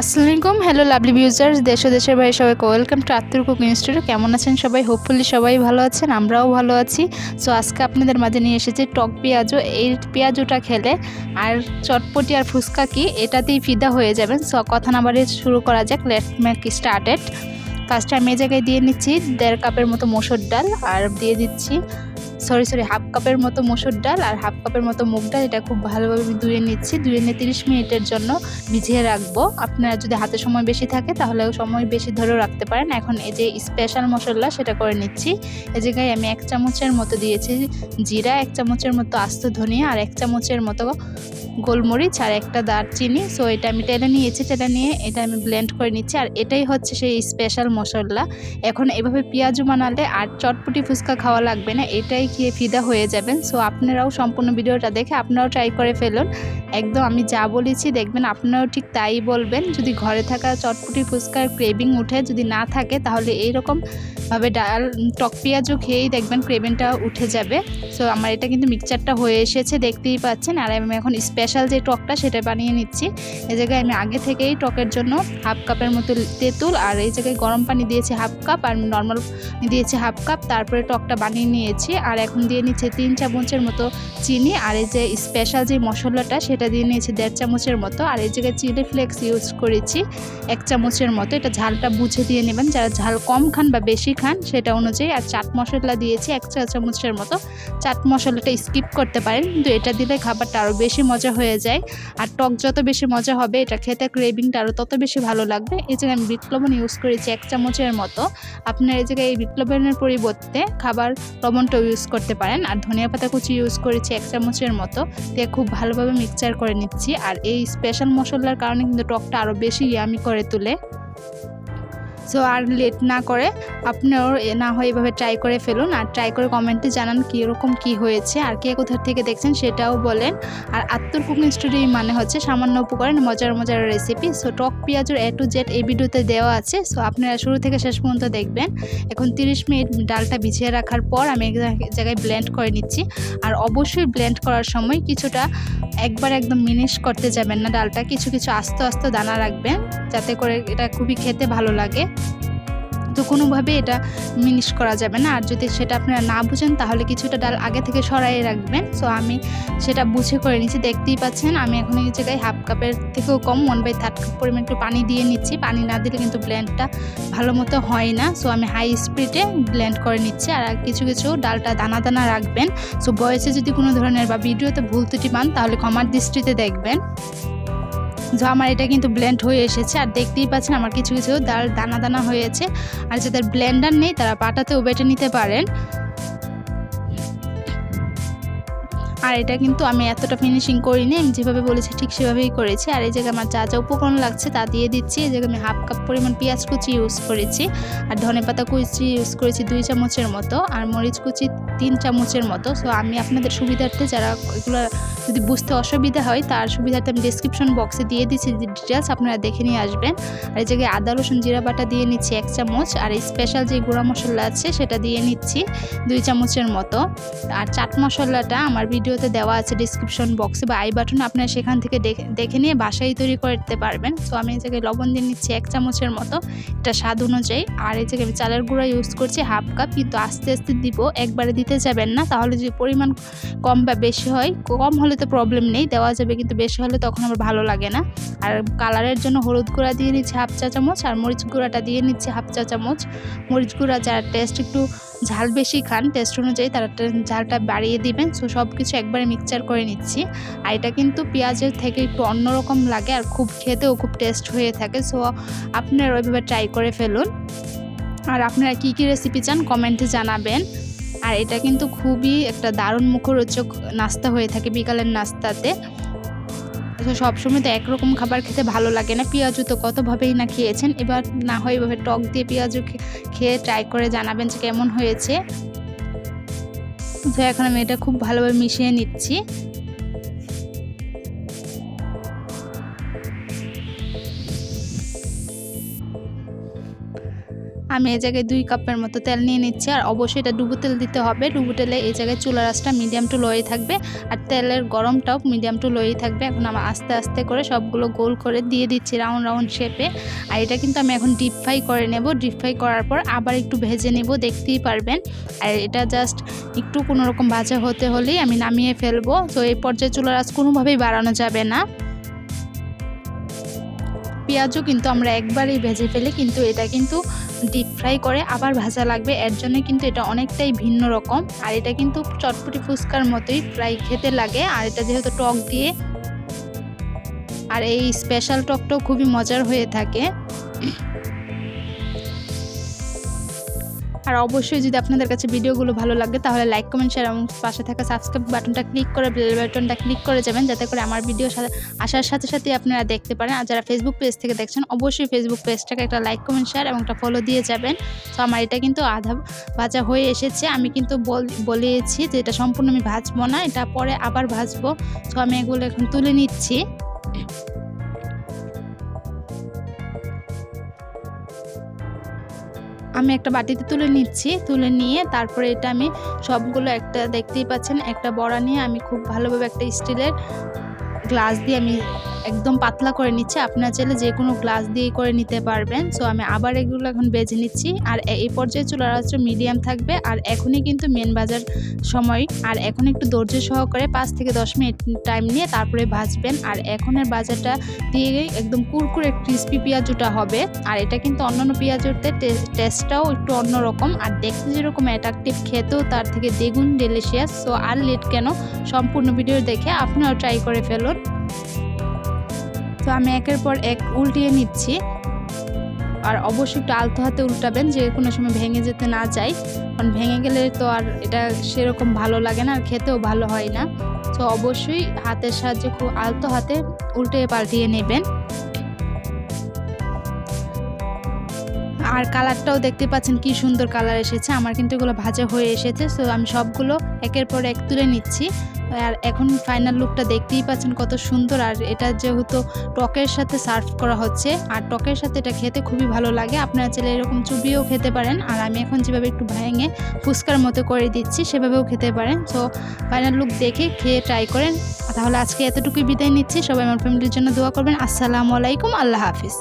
আসসালামু আলাইকুম hello lovely ভিউজার্স দেশ দেশের ভাই সবাইকে ওয়েলকাম টু আত্মুর কুকিং স্টুডিও কেমন আছেন সবাই? হোপফুলি সবাই ভালো আছেন, আমরাও ভালো আছি। সো আজকে আপনাদের মাঝে নিয়ে এসেছি টক পেঁয়াজু। এই পেঁয়াজুটা খেলে আর চটপটি আর ফুচকা কি, এটাতেই ফিদা হয়ে যাবেন। সো কথা না বাড়িয়ে শুরু করা যাক লেট মেক স্টার্টেড কাজটা আমি এই জায়গায় দিয়ে নিচ্ছি দেড় কাপের মতো মসুর ডাল, আর দিয়ে দিচ্ছি সরি সরি হাফ কাপের মতো মসুর ডাল আর হাফ কাপের মতো মুগ ডাল, এটা খুব ভালোভাবে আমি ধুয়ে নিচ্ছি। ধুয়ে নিয়ে তিরিশ মিনিটের জন্য ভিজিয়ে রাখব। আপনারা যদি হাতে সময় বেশি থাকে, তাহলে সময় বেশি ধরেও রাখতে পারেন। এখন এই যে স্পেশাল মশলা, সেটা করে নিচ্ছি। এই জায়গায় আমি এক চামচের মতো দিয়েছি জিরা, এক চামচের মতো আস্ত ধনিয়া আর এক চামচের মতো গোলমরিচ আর একটা দারচিনি। সো এটা আমি টেলে নিয়েছি টেলে নিয়ে এটা আমি ব্লেন্ড করে নিচ্ছি। আর এটাই হচ্ছে সেই স্পেশাল মশলা। এখন এভাবে পেঁয়াজু বানালে আর চটপটি ফুচকা খাওয়া লাগবে না এটাই খেয়ে ফিদা হয়ে যাবেন। সো আপনারাও সম্পূর্ণ ভিডিওটা দেখে আপনারাও ট্রাই করে ফেলুন। একদম আমি যা বলেছি দেখবেন, আপনারাও ঠিক তাই বলবেন। যদি ঘরে থাকা চটপটি ফুচকার ক্রেভিং উঠে, যদি না থাকে, তাহলে এইরকম ভাবে ডাল, টক পেঁয়াজও খেয়েই দেখবেন ক্রেভিংটা উঠে যাবে। সো আমার এটা কিন্তু মিক্সচারটা হয়ে এসেছে, দেখতেই পাচ্ছেন। আর আমি এখন স্পেশাল যে টকটা, সেটা বানিয়ে নিচ্ছি। এই জায়গায় আমি আগে থেকেই টকের জন্য হাফ কাপের মতো তেঁতুল আর এই জায়গায় গরম পানি দিয়েছি হাফ কাপ আর নর্মাল দিয়েছি হাফ কাপ তারপরে টকটা বানিয়ে নিয়েছি। আর এখন দিয়ে নিচ্ছে তিন চামচের মতো চিনি আর এই যে স্পেশাল যে মশলাটা সেটা দিয়ে নিয়েছি দেড় চামচের মতো। আর এই জায়গায় চিলি ফ্লেক্স ইউজ করেছি এক চামচের মতো। এটা ঝালটা বুঝে দিয়ে নেবেন। যারা ঝাল কম খান বা বেশি খান সেটা অনুযায়ী আর চাট মশলা দিয়েছি এক চা চামচের মতো। চাট মশলাটা স্কিপ করতে পারেন। কিন্তু এটা দিলে খাবারটা আরও বেশি মজা হয়ে যায়। আর টক যত বেশি মজা হবে, এটা খেতে ক্রেভিংটা আরও তত বেশি ভালো লাগবে। এই জায়গায় আমি বিট লবণ ইউজ করেছি এক চামচের মতো। আপনার এই জায়গায় এই বিট লবণের পরিবর্তে খাবার লবণটাও ইউজ করতে পারেন। আর ধনিয়া পাতা কুচি ইউজ করেছি এক চামচের মতো। দিয়ে খুব ভালোভাবে মিক্সচার করে নিচ্ছি। আর এই স্পেশাল মশলার কারণে কিন্তু টকটা আরও বেশি ইয়ামি করে তোলে। সো আর লেট না করে আপনিও না হয় এভাবে ট্রাই করে ফেলুন। আর ট্রাই করে কমেন্টে জানান কীরকম কী হয়েছে, আর কে কোথার থেকে দেখছেন সেটাও বলেন। আর আত্মর কুকিং স্টুডিও মানে হচ্ছে সামান্য উপকরণ, মজার মজার রেসিপি সো টক পেঁয়াজের এ টু জেড এই ভিডিওতে দেওয়া আছে। সো আপনারা শুরু থেকে শেষ পর্যন্ত দেখবেন। এখন 30 মিনিট ডালটা ভিজিয়ে রাখার পর আমি এক জায়গায় ব্লেন্ড করে নিচ্ছি। আর অবশ্যই ব্লেন্ড করার সময় কিছুটা একবার একদম মিনিশ করতে যাবেন না ডালটা। কিছু কিছু আস্তে আস্তে দানা রাখবেন। যাতে করে এটা খুবই খেতে ভালো লাগে। তো কোনোভাবে এটা মিনিশ করা যাবে না। আর যদি সেটা আপনারা না বুঝেন, তাহলে কিছুটা ডাল আগে থেকে সরাই রাখবেন। সো আমি সেটা বুঝে করে নিচ্ছি। দেখতেই পাচ্ছেন, আমি এখন এই জায়গায় হাফ কাপের থেকেও কম ওয়ান বাই থার্ড কাপ পরিমাণ একটু পানি দিয়ে নিচ্ছি। পানি না দিলে কিন্তু ব্লেন্ডটা ভালো মতো হয় না। সো আমি হাই স্পিডে ব্লেন্ড করে নিচ্ছি। আর কিছু কিছু ডালটা দানা দানা রাখবেন। সো বয়সে যদি কোনো ধরনের বা ভিডিওতে ভুল ত্রুটি পান, তাহলে ক্ষমার দৃষ্টিতে দেখবেন। তো আমার এটা কিন্তু ব্লেন্ড হয়ে এসেছে। আর দেখতেই পাচ্ছেন আমার কিছু কিছু দানা দানা হয়েছে। আর যাদের ব্লেন্ডার নেই, তারা পাটাতেও বেটে নিতে পারেন। আর এটা কিন্তু আমি এতটা ফিনিশিং করিনি, আমি যেভাবে বলেছি ঠিক সেভাবেই করেছি। আর এই জায়গায় আমার যা যা উপকরণ লাগছে তা দিয়ে দিচ্ছি। এই জায়গায় আমি হাফ কাপ পরিমাণ পেঁয়াজ কুচি ইউজ করেছি। আর ধনে পাতা কুচি ইউজ করেছি দুই চামচের মতো। আর মরিচ কুচি তিন চামচের মতো। সো আমি আপনাদের সুবিধার্থে যারা এগুলো যদি বুঝতে অসুবিধা হয়, তার সুবিধার্থে আমি ডিসক্রিপশন বক্সে দিয়ে দিচ্ছি ডিটেলস আপনারা দেখে নিয়ে আসবেন। আর এই জায়গায় আদা, রসুন, জিরা বাটা দিয়ে নিচ্ছি এক চামচ। আর এই স্পেশাল যে গুঁড়া মশলা আছে সেটা দিয়ে নিচ্ছি দুই চামচের মতো। আর চাট মশলাটা আমার ভিডিওতে দেওয়া আছে ডিসক্রিপশন বক্সে বা আই বাটনে আপনারা সেখান থেকে দেখে নিয়ে বাসায় তৈরি করতে পারবেন। সো আমি এই জায়গায় লবণ দিয়ে নিচ্ছি এক চামচের মতো। এটা স্বাদ অনুযায়ী। আর এই জায়গায় আমি চালের গুঁড়া ইউজ করছি হাফ কাপ কিন্তু আস্তে আস্তে দিব। একবারে দিতে যাবেন না, তাহলে যদি পরিমাণ কম বা বেশি হয়, কম হলে তো প্রবলেম নেই, দেওয়া যাবে কিন্তু বেশি হলে তখন আমার ভালো লাগে না। আর কালারের জন্য হলুদ গুঁড়া দিয়ে নিচ্ছি হাফ চা চামচ, আর মরিচ গুঁড়াটা দিয়ে নিচ্ছি হাফ চা চামচ। মরিচ গুঁড়া যার টেস্ট একটু ঝাল বেশি খান টেস্ট অনুযায়ী তারা ঝালটা বাড়িয়ে দিবেন। সো সব কিছু একবারে মিক্সচার করে নিচ্ছি। আর এটা কিন্তু পেঁয়াজের থেকে একটু অন্যরকম লাগে আর খুব খেতেও খুব টেস্ট হয়ে থাকে। সো আপনারা ওইভাবে ট্রাই করে ফেলুন। আর আপনারা কী কী রেসিপি চান কমেন্টে জানাবেন। আর এটা কিন্তু খুবই একটা দারুণ মুখরোচক নাস্তা হয়ে থাকে বিকালের নাস্তাতে। তো সবসময় তো একরকম খাবার খেতে ভালো লাগে না। পেঁয়াজু তো কতভাবেই না খেয়েছেন। এবার না হয় এভাবে টক দিয়ে পেঁয়াজু খেয়ে ট্রাই করে জানাবেন যে কেমন হয়েছে। তো এখন আমি এটা খুব ভালোভাবে মিশিয়ে নিচ্ছি। আমি এই জায়গায় দুই কাপের মতো তেল নিয়ে নিচ্ছি, আর অবশ্যই এটা ডুবো তেল দিতে হবে। ডুবো তেলে এই জায়গায় চুলা রাসটা মিডিয়াম টু লোই থাকবে, আর তেলের গরমটাও মিডিয়াম টু লোই থাকবে। এখন আমার আস্তে আস্তে করে সবগুলো গোল করে দিয়ে দিচ্ছি রাউন্ড রাউন্ড শেপে আর এটা কিন্তু আমি এখন ডিপ ফ্রাই করে নেব। ডিপ ফ্রাই করার পর আবার একটু ভেজে নেব, দেখতেই পারবেন। আর এটা জাস্ট একটু কোনো রকম ভাজা হতে হলেই আমি নামিয়ে ফেলব। তো এই পর্যায়ে চুলার আঁচ কোনোভাবেই বাড়ানো যাবে না। পেঁয়াজও কিন্তু আমরা একবারেই ভেজে ফেলি, কিন্তু এটা কিন্তু ডিপ ফ্রাই করে, আবার ভাজা লাগবে। এর জন্য কিন্তু এটা অনেকটাই ভিন্ন রকম। আর এটা কিন্তু চটপটি ফুচকার মতোই ফ্রাই খেতে লাগে। আর এটা যেহেতু টক দিয়ে, আর এই স্পেশাল টকটাও খুবই মজার হয়ে থাকে। আর অবশ্যই যদি আপনাদের কাছে ভিডিওগুলো ভালো লাগে, তাহলে লাইক কমেন্ট শেয়ার এবং পাশে থাকা সাবস্ক্রাইব বাটনটা ক্লিক করে বেল বাটনটা ক্লিক করে যাবেন, যাতে করে আমার ভিডিও আসার সাথে সাথে আপনারা দেখতে পারেন। আর যারা ফেসবুক পেজ থেকে দেখছেন, অবশ্যই ফেসবুক পেজটাকে একটা লাইক কমেন্ট শেয়ার এবং একটা ফলো দিয়ে যাবেন। তো আমার এটা কিন্তু আধা ভাজা হয়ে এসেছে। আমি কিন্তু বলেছি যে এটা সম্পূর্ণ আমি ভাজবো না, এটা পরে আবার ভাজবো। তো আমি এগুলো এখন তুলে নিচ্ছি। আমি একটা বাটিতে তুলে নিচ্ছি, তুলে নিয়ে তারপরে এটা আমি সবগুলো একটা দেখতেই পাচ্ছেন, একটা বড়া নিয়ে আমি খুব ভালোভাবে একটা স্টিলের গ্লাস দিয়ে আমি একদম পাতলা করে নিচ্ছি। আপনার চাইলে যে কোনো গ্লাস দিয়ে করে নিতে পারবেন। সো আমি আবার এগুলো এখন বেজে নিচ্ছি। আর এই পর্যায়ে চুলার আঁচটা মিডিয়াম থাকবে। আর এখনই কিন্তু মেন বাজার সময়। আর এখন একটু ধৈর্য সহকারে পাঁচ থেকে দশ মিনিট টাইম নিয়ে তারপরে ভাজবেন। আর এখনের বাজারটা দিয়ে একদম কুরকুরে ক্রিস্পি পেঁয়াজুটা হবে। আর এটা কিন্তু অন্যান্য পেঁয়াজুতে টেস্টটাও একটু অন্যরকম। আর দেখতে যেরকম অ্যাট্রাকটিভ খেতেও তার থেকে দ্বিগুণ ডেলিশিয়াস সো আর লেট কেন? সম্পূর্ণ ভিডিও দেখে আপনারাও ট্রাই করে ফেলুন। তো আমি একের পর এক উল্টিয়ে নিচ্ছি। আর অবশ্যই একটু আলতো হাতে উল্টাবেন, যে কোনো সময় ভেঙে যেতে না চাই। কারণ ভেঙে গেলে তো আর এটা সেরকম ভালো লাগে না, আর খেতেও ভালো হয় না। তো অবশ্যই হাতের সাহায্যে খুব আলতো হাতে উল্টে পাল্টিয়ে নেবেন। আর কালারটাও দেখতে পাচ্ছেন কি সুন্দর কালার এসেছে। আমার কিন্তু এগুলো ভাজা হয়ে এসেছে সো আমি সবগুলো একের পর এক তুলে নিচ্ছি। আর এখন ফাইনাল লুকটা দেখতেই পাচ্ছেন কত সুন্দর। আর এটা যেহেতু টকের সাথে সার্ভ করা হচ্ছে, আর টকের সাথে এটা খেতে খুবই ভালো লাগে। আপনারা চাইলে এরকম চুবিয়েও খেতে পারেন। আর আমি এখন যেভাবে একটু ভেঙে ফুচকার মতো করে দিচ্ছি, সেভাবেও খেতে পারেন। সো ফাইনাল লুক দেখে খেয়ে ট্রাই করেন। তাহলে আজকে এতটুকুই বিদায় নিচ্ছি। সবাই আমার ফ্যামিলির জন্য দোয়া করবেন। আসসালামু আলাইকুম। আল্লাহ হাফিজ।